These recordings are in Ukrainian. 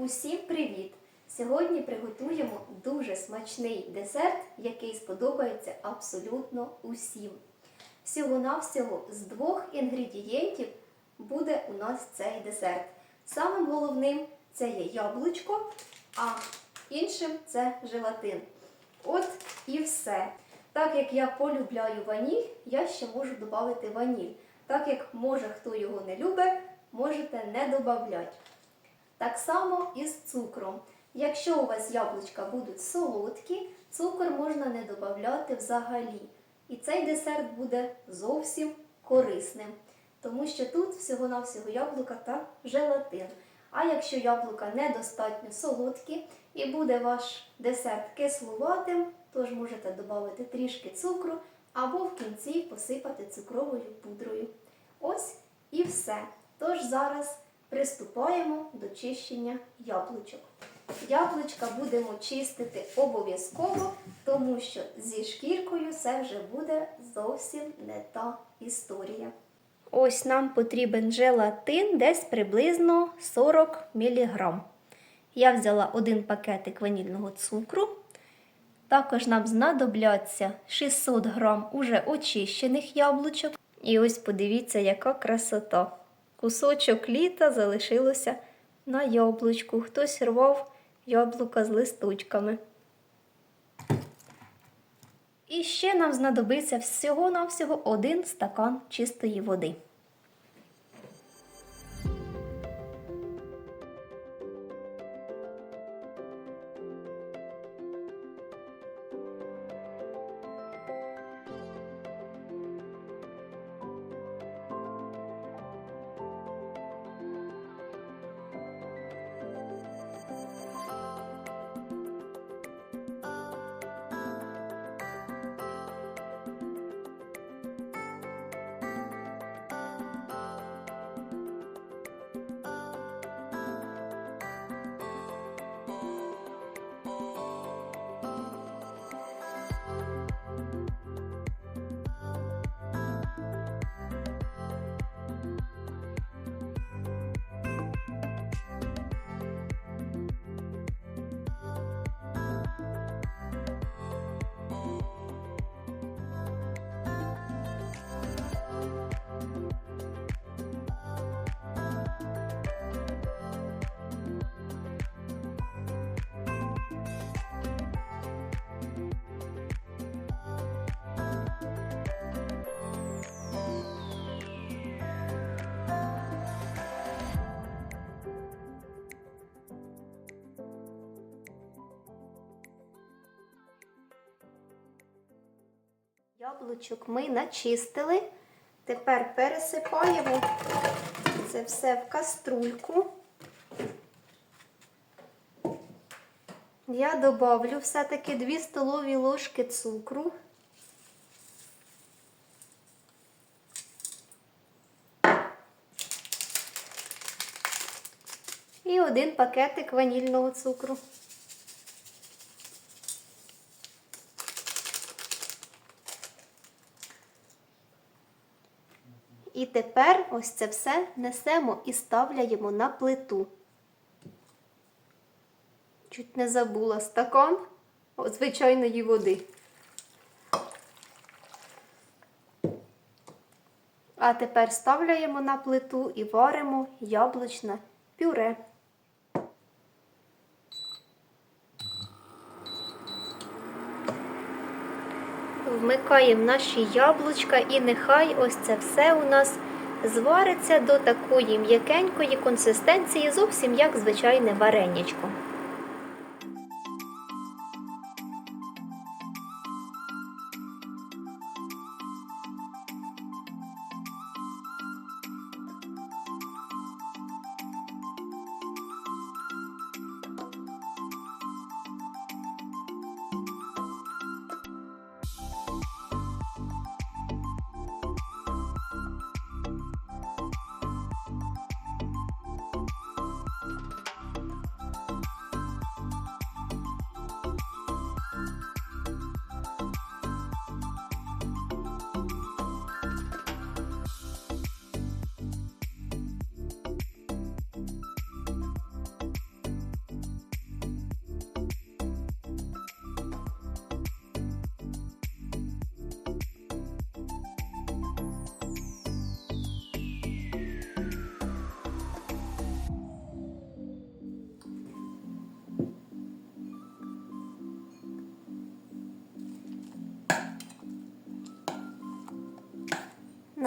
Усім привіт! Сьогодні приготуємо дуже смачний десерт, який сподобається абсолютно усім. Всього-навсього з двох інгредієнтів буде у нас цей десерт. Самим головним це є яблучко, а іншим це желатин. От і все. Так як я полюбляю ваніль, я ще можу додати ваніль. Так як може хто його не любить, можете не додати. Так само і з цукром. Якщо у вас яблучка будуть солодкі, цукор можна не додати взагалі. І цей десерт буде зовсім корисним, тому що тут всього-навсього яблука та желатин. А якщо яблука недостатньо солодкі і буде ваш десерт кислуватим, тож можете додати трішки цукру або в кінці посипати цукровою пудрою. Ось і все. Тож зараз приступаємо до чищення яблучок. Яблучка будемо чистити обов'язково, тому що зі шкіркою це вже буде зовсім не та історія. Ось нам потрібен желатин десь приблизно 40 мг. Я взяла один пакетик ванільного цукру. Також нам знадобляться 600 г уже очищених яблучок. І ось подивіться, яка красота. Кусочок літа залишилося на яблучку. Хтось рвав яблука з листочками. І ще нам знадобиться всього-навсього один стакан чистої води. Яблучок ми начистили. Тепер пересипаємо це все в каструльку. Я добавлю все-таки 2 столові ложки цукру. І один пакетик ванільного цукру. І тепер ось це все несемо і ставляємо на плиту. Чуть не забула стакан звичайної води. А тепер ставляємо на плиту і варимо яблучне пюре. Вмикаємо наші яблучка і нехай ось це все у нас звариться до такої м'якенької консистенції, зовсім як звичайне варенячко.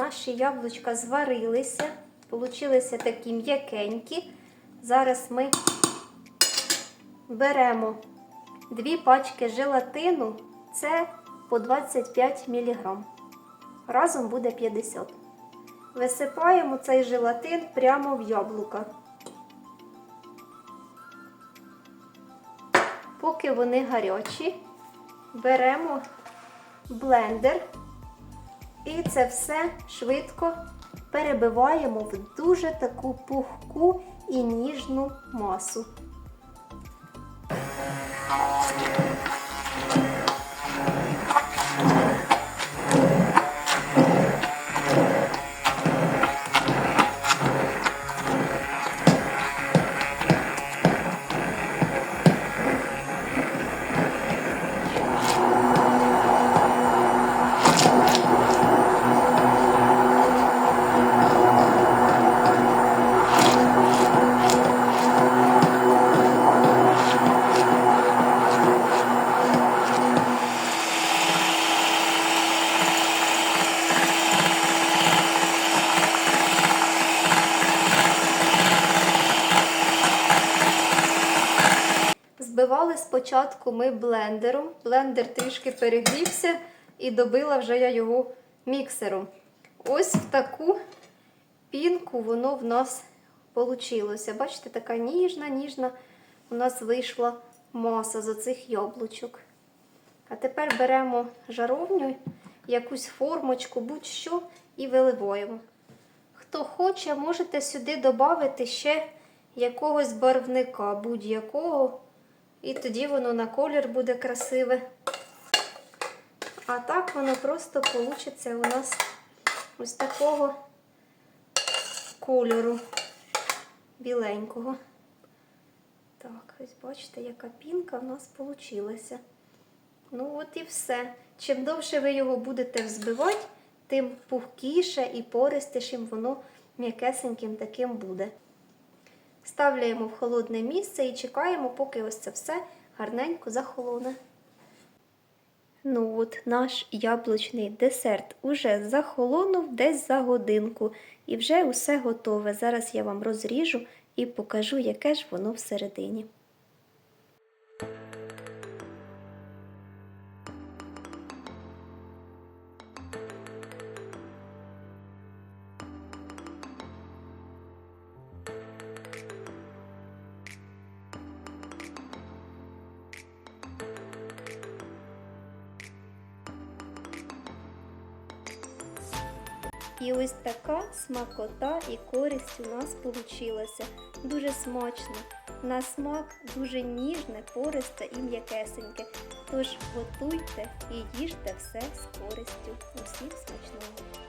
Наші яблучка зварилися, получилися такі м'якенькі. Зараз ми беремо дві пачки желатину, це по 25 мг. Разом буде 50. Висипаємо цей желатин прямо в яблука. Поки вони гарячі, беремо блендер і це все швидко перебиваємо в дуже таку пухку і ніжну масу. Спочатку ми блендером. Блендер трішки перегрівся і добила вже я його міксером. Ось в таку пінку воно в нас вийшло. Бачите, така ніжна, ніжна у нас вийшла маса з оцих яблучок. А тепер беремо жаровню, якусь формочку, будь-що, і виливаємо. Хто хоче, можете сюди додати ще якогось барвника, будь-якого. І тоді воно на колір буде красиве. А так воно просто вийде у нас ось такого кольору біленького. Так, ось бачите, яка пінка в нас вийшла. Ну, от і все. Чим довше ви його будете взбивати, тим пухкіше і пористішим воно м'якесеньким таким буде. Ставляємо в холодне місце і чекаємо, поки ось це все гарненько захолоне. Ну от, наш яблучний десерт уже захолонув десь за годинку. І вже усе готове. Зараз я вам розріжу і покажу, яке ж воно всередині. І ось така смакота і користь у нас вийшла. Дуже смачно. На смак дуже ніжне, пористе і м'якесеньке. Тож готуйте і їжте все з користю. Усім смачного!